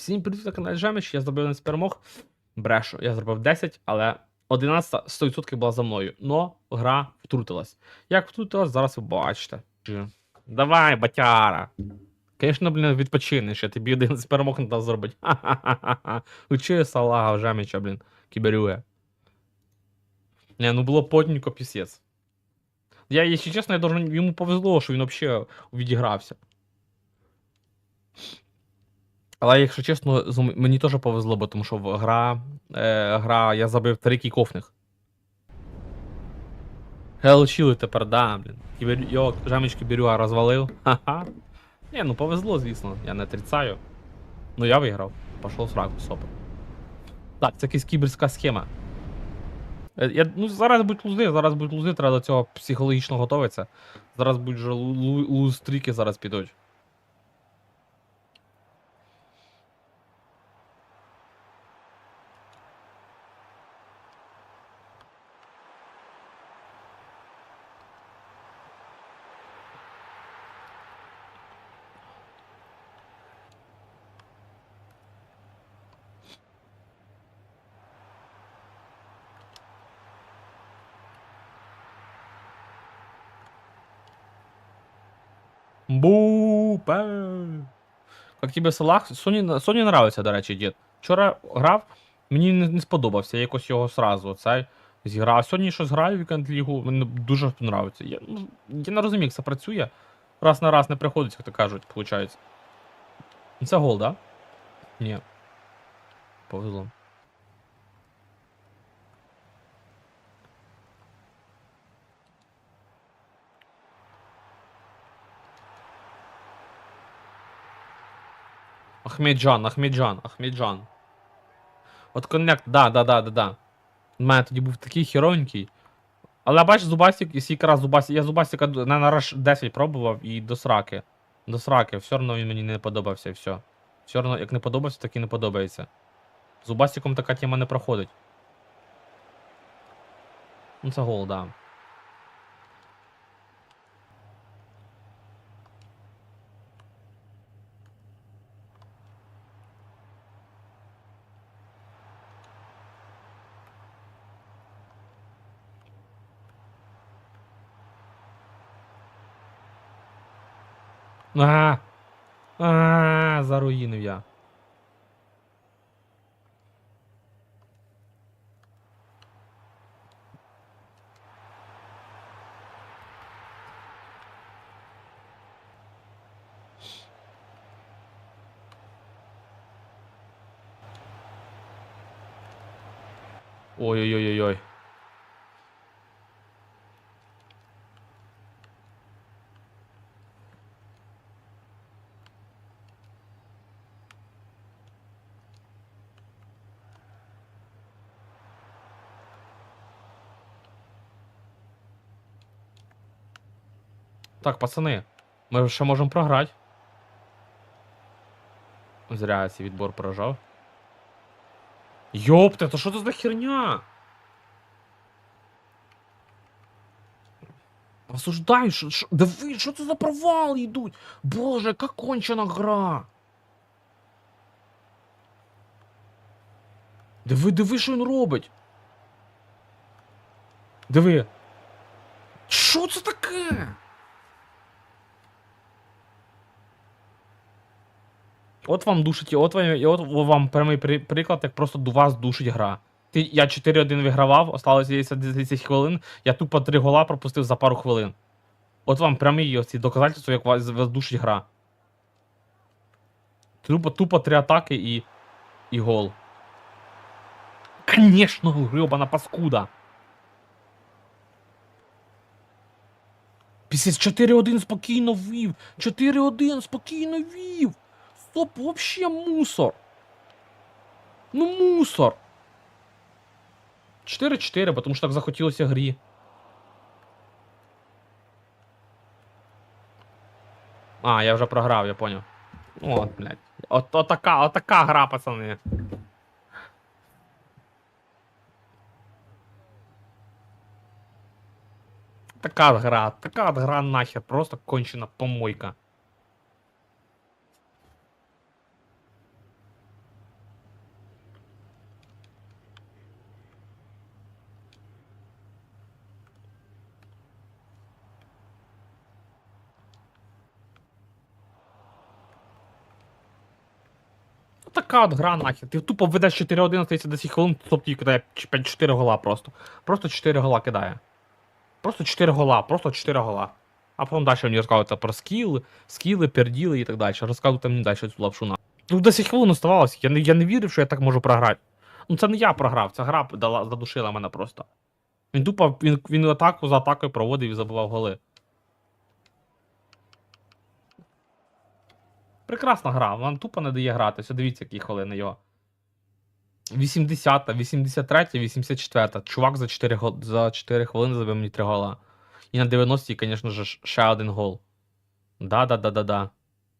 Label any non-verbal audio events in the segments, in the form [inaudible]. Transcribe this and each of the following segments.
Всім привіт на каналі Жеміч, я зробив 11 перемог. Брешу, я зробив 10, але 11 100% була за мною. Но гра втрутилась. Як втрутилась, зараз ви бачите. Давай, батяра. Звісно, блін, відпочинеш, я тобі 11 перемог не дав зробити. Ха-ха-ха-ха. Учи салага в Жеміча, блін, кіберює. Не, ну було потненько пісець. Я, якщо чесно, я должен, йому повезло, що він взагалі відігрався. Але якщо чесно, мені теж повезло, бо тому що гра, е, гра я забив три кікофних. Хелчили тепер, да, блін. Кібер... Йо, жемечки Бірюга розвалив. Ха-ха. Ні, ну повезло, звісно, я не отрицаю. Ну я виграв. Пішов сраку, сопер. Так, це якась кіберська схема. Е, Я, ну, зараз будуть лузи, зараз будуть лузи, треба до цього психологічно готуватися. Зараз будуть лу- луз-стріки зараз підуть. Бупе. Как тебе Салах? Соні, Соні нравиться, до речі, дід. Вчора грав, мені не, не сподобався, якось його сразу цей зіграв. Сьогодні щось граю в вікенд лігу, мені дуже подобається. Я, ну, я не розумію, як це працює. Раз на раз не приходить, як то кажуть, виходить. Це гол, да? Ні. Повезло. Ахмеджан, Ахмеджан, Ахмеджан. От коннект, да, да, да, да, да. У мене тоді був такий херовенький. Але бачиш, Зубастик, і скільки раз Зубастик. Я Зубастика на, на раш 10 пробував і до сраки. До сраки, все одно він мені не подобався і все. Все одно, як не подобався, так і не подобається. Зубастиком така тема не проходить. Ну це гол, да. А, а, заруїнив я. Ой-ой-ой-ой. Так, пацани, ми ще можемо програти. Зря я цей відбор прожав. Йопте, то що це за херня? Осуждаю, що, що, диви, що це за провали йдуть? Боже, яка кончена гра. Диви, диви, що він робить. Диви. Що це таке? От вам душить, от вам, і от вам прямий при- приклад, як просто до вас душить гра. Ти, я 4-1 вигравав, осталося 10 10 хвилин, я тупо 3 гола пропустив за пару хвилин. От вам прямі оці доказательства, як вас, вас душить гра. Тупо, тупо 3 атаки і. і гол. Конечно, гребана паскуда. Після 4-1 спокійно ввів. 4-1 спокійно ввів. Стоп, вообще мусор. Ну мусор. 4-4, потому що так захотілося грі. А, я вже програв, я понял. От, блядь. От, от така, от така гра, пацани. Така гра, така гра нахер, просто кончена помойка. Така от гра нахер. Ти тупо ведеш 4-1 стається 10 хвилин, топ тобі кидає 4 гола просто. Просто 4 гола кидає. Просто 4 гола, просто 4 гола. А потім далі мені розказують про скіли, скіли, перділи і так далі. Розказуйте мені далі цю лапшу на. Ну 10 хвилин оставалося, я не, я не вірив, що я так можу програти. Ну це не я програв, ця гра задушила мене просто. Він тупо, він, він атаку за атакою проводив і забивав голи. Прекрасна гра, вам тупо не дає грати. Все дивіться, які хвилини його. 80, 83, 84. Чувак за 4, гол- за 4 хвилини забив мені 3 гола. І на 90-й, звісно ж, ще один гол. Да-да-да-да-да.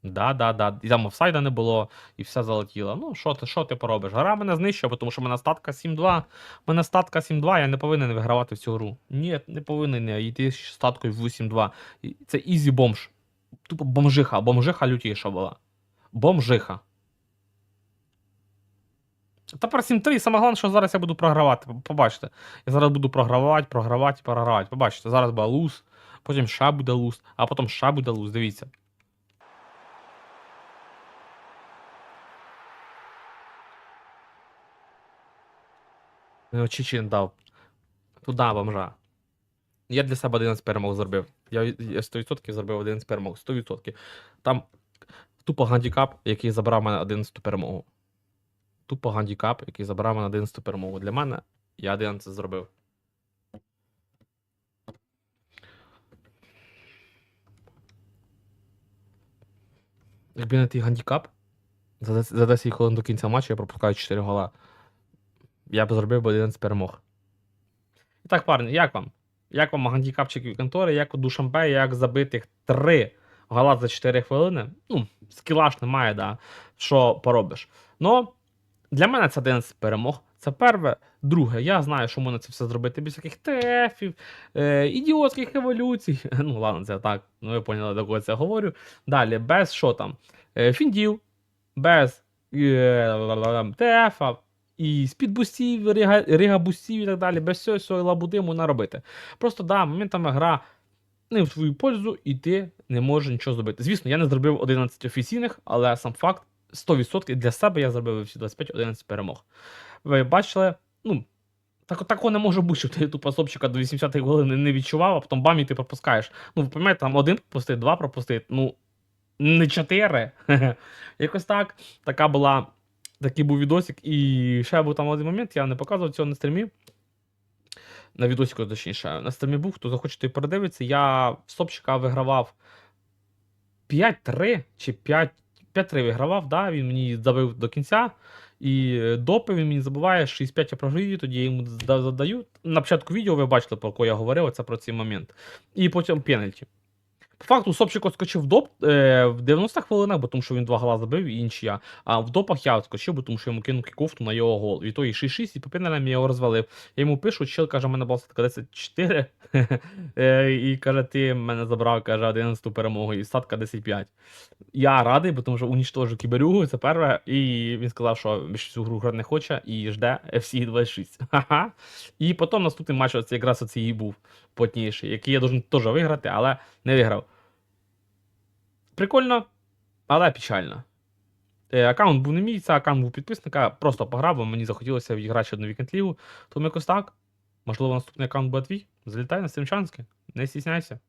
Да-да-да. І там офсайда не було, і все залетіло. Ну, що ти, що ти поробиш? Гра мене знищує, тому що мене статка 7-2. У мене статка 7-2, я не повинен вигравати в цю гру. Ні, не повинен я йти з статкою в 8-2. Це ізі бомж. Тупо бомжиха, бомжиха лютіша була. Бомжиха. Тепер 7-3, і саме головне, що зараз я буду програвати. Побачите. Я зараз буду програвати, програвати, програвати. Побачите, зараз буде луз, потім ще буде луз, а потім ще буде луз. Дивіться. Чичин дав. Туда бомжа. Я для себе 11 перемог зробив. Я, я 100% зробив 11 перемог. 100%. Там тупо гандікап, який забрав мене 11 перемогу. Тупо гандікап, який забрав мене 11 перемогу. Для мене я 11 зробив. Якби не той гандікап, за 10, за 10 хвилин до кінця матчу я пропускаю 4 гола. Я б зробив би 11 перемог. І так, парні, як вам? Як вам гандікапчики контори, як у Душамбе, як забитих 3 гола за 4 хвилини? Ну, скіла ж немає, да. Що поробиш. Ну, для мене це 11 перемог. Це перше. Друге, я знаю, що можна це все зробити без яких тефів, е, ідіотських еволюцій. [laughs] Ну, ладно, це так. Ну, ви поняли, до кого це говорю. Далі, без що там? Е, фіндів, без е, І спідбустів, рига, ригабустів і так далі, без всього цього лабуди можна робити. Просто да, моментами гра не в твою пользу, і ти не можеш нічого зробити. Звісно, я не зробив 11 офіційних, але сам факт 100% для себе я зробив всі 25-11 перемог. Ви бачили, ну. Так, такого не може бути, що ти тупо сопчика до 80-ї хвилини не відчував, а потім бам і ти пропускаєш. Ну, ви пам'ятаєте, там один пропустив, два пропустив, ну, не чотири. [laughs] Якось так. Така була, такий був відосик. І ще був там один момент, я не показував цього на стрімі. На відосику, точніше, на стрімі був, хто захоче, той передивиться. Я в Сопчика вигравав 5-3 чи 5. 5-3 вигравав, да, він мені забив до кінця. І е, допи він мені забуває 65 я програю, тоді я йому задаю. На початку відео ви бачили, про кого я говорив, це про цей момент. І потім пенальті. По факту Сопчик отскочив в доп е, в 90 хвилинах, бо тому що він два гола забив, і інші я. А в допах я отскочив, бо тому що йому кинув кіковту на його гол. І той 6-6, і по пеналям я його розвалив. Я йому пишу, чел каже, в мене була статка 10-4. [laughs] Е, І каже, ти мене забрав, каже, 11 перемогу, і статка 10-5. Я радий, бо тому що унічтожу кіберюгу, це перше. І він сказав, що більше цю гру грати не хоче, і жде FC 26. [laughs] Ха-ха. І потім наступний матч, оце якраз оцей і був потніший, який я должен теж виграти, але не виграв. Прикольно, але печально. Е, аккаунт був не мій, це аккаунт був підписника, просто пограв, бо мені захотілося відіграти ще одну вікенд лігу. Тому якось так. Можливо, наступний аккаунт буде твій. Залітай на стримчанське, не стісняйся.